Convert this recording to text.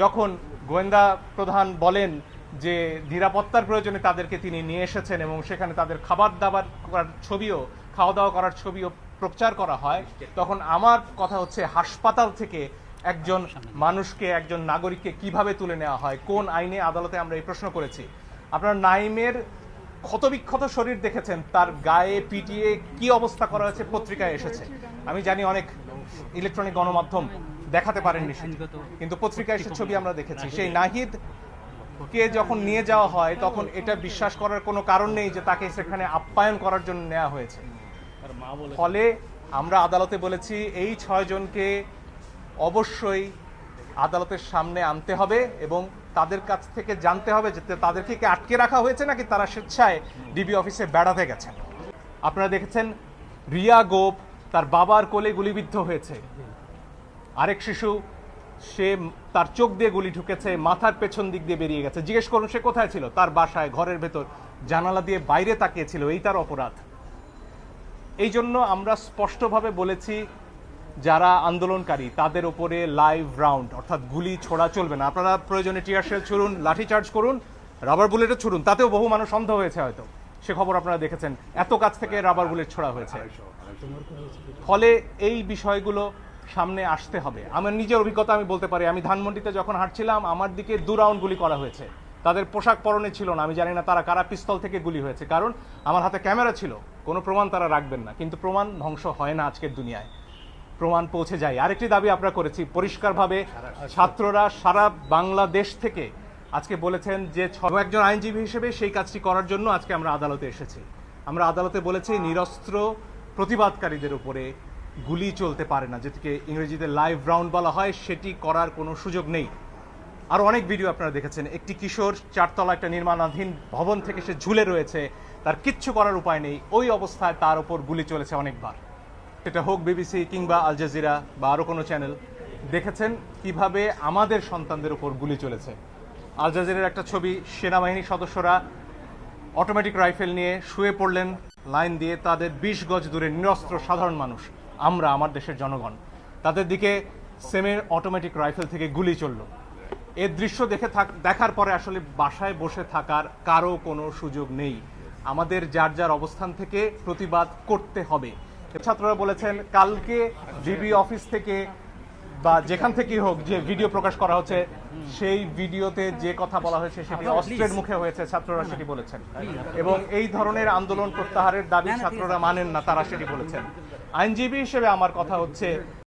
যখন গোয়েন্দা প্রধান বলেন যে নিরাপত্তার প্রয়োজনে তাদেরকে তিনি নিয়ে এসেছেন এবং সেখানে তাদের খাবার দাবার করার ছবিও, খাওয়া দাওয়া করার ছবিও প্রচার করা হয়, তখন আমার কথা হচ্ছে হাসপাতাল থেকে একজন মানুষকে, একজন নাগরিককে কীভাবে তুলে নেওয়া হয়, কোন আইনে আদালতে আমরা এই প্রশ্ন করেছি। আপনার নাইমের ক্ষতবিক্ষত শরীর দেখেছেন, তার গায়ে পিটিয়ে কি অবস্থা করা হয়েছে, পত্রিকায় এসেছে। আমি জানি অনেক ইলেকট্রনিক গণমাধ্যম দেখাতে পারেননি কিন্তু পত্রিকায় সে ছবি আমরা দেখেছি। সেই নাহিদ কে যখন নিয়ে যাওয়া হয় তখন এটা বিশ্বাস করার কোনো কারণ নেই যে তাকে সেখানে আপ্যায়ন করার জন্য নেওয়া হয়েছে। ফলে আমরা আদালতে বলেছি এই ছয়জনকে অবশ্যই আদালতের সামনে আনতে হবে এবং তাদের কাছ থেকে জানতে হবে যে তাদেরকে কি আটকে রাখা হয়েছে নাকি তারা স্বেচ্ছায় ডিবি অফিসে বেড়াতে গেছেন। আপনারা দেখেছেন রিয়া গোপ তার বাবার কোলে গুলিবিদ্ধ হয়েছে। আরেক শিশু, সে তার চোখ দিয়ে গুলি ঢুকেছে, মাথার পেছন দিক দিয়ে বেরিয়ে গেছে। জিজ্ঞেস করুন, সে কোথায় ছিল? তার বাসায়, ঘরের ভেতর, জানালা দিয়ে বাইরে তাকিয়েছিল, এই তার অপরাধ। এই জন্য আমরা স্পষ্টভাবে বলেছি, যারা আন্দোলনকারী, তাদের ওপরে লাইভ রাউন্ড অর্থাৎ গুলি ছোড়া চলবে না। আপনারা প্রয়োজনে টিয়ার শেল ছুড়ুন, লাঠি চার্জ করুন রাবার বুলেটও ছুড়ুন, তাতেও বহু মানুষ অন্ধ হয়েছে হয়তো। সে খবর আপনারা দেখেছেন। এত কাছ থেকে রাবার বুলেট ছোড়া হয়েছে। ফলে এই বিষয়গুলো সামনে আসতে হবে। আমার নিজের অভিজ্ঞতা আমি বলতে পারি। আমি ধানমন্ডিতে যখন হাঁটছিলাম, আমার দিকে দু রাউন্ড গুলি করা হয়েছে। তাদের পোশাক পরনে ছিল না। আমি জানি না তারা কারা পিস্তল থেকে গুলি হয়েছে। কারণ আমার হাতে ক্যামেরা ছিল। কোনো প্রমাণ তারা রাখবেন না। কিন্তু প্রমাণ ধ্বংস হয় না আজকের দুনিয়ায়। প্রমাণ পৌঁছে যায়। আরেকটি দাবি আমরা করেছি। পরিষ্কারভাবে ছাত্ররা সারা বাংলাদেশ থেকে আজকে বলেছেন যে একজন আইনজীবী হিসেবে সেই কাজটি করার জন্য আজকে আমরা আদালতে এসেছি। আমরা আদালতে বলেছি, নিরস্ত্র প্রতিবাদকারীদের উপরে গুলি চলতে পারে না, যেটিকে ইংরেজিতে লাইভ রাউন্ড বলা হয়, সেটি করার কোনো সুযোগ নেই। আর অনেক ভিডিও আপনারা দেখেছেন। একটি কিশোর চারতলা একটা নির্মাণাধীন ভবন থেকে সে ঝুলে রয়েছে, তার কিচ্ছু করার উপায় নেই। ওই অবস্থায় তার উপর গুলি চলেছে অনেকবার। সেটা হোক বিবিসি কিংবা আল জাজিরা বা আরও কোনো চ্যানেল দেখেছেন কীভাবে আমাদের সন্তানদের উপর গুলি চলেছে। আল জাজিরার একটা ছবি, সেনাবাহিনীর সদস্যরা অটোমেটিক রাইফেল নিয়ে শুয়ে পড়লেন। লাইন দিয়ে তাদের বিশ গজ দূরে নিরস্ত্র সাধারণ মানুষ। আমরা, আমার দেশের জনগণ। তাদের দিকে সেমের অটোমেটিক রাইফেল থেকে গুলি চলল। এর দৃশ্য দেখে থাক, দেখার পরে আসলে বাসায় বসে থাকার কারও কোনো সুযোগ নেই। আমাদের যার যার অবস্থান থেকে প্রতিবাদ করতে হবে। ছাত্ররা বলেছেন, কালকে ডিবি অফিস থেকে বা যেখান থেকেই হোক যে ভিডিও প্রকাশ করা হচ্ছে সেই ভিডিওতে যে কথা বলা হয়েছে সেটি অস্ত্রের মুখে হয়েছে ছাত্ররা সেটি বলেছেন। এবং এই ধরনের আন্দোলন প্রত্যাহারের দাবি ছাত্ররা মানেন না তারা সেটি বলেছেন। আইনজীবী হিসেবে আমার কথা হচ্ছে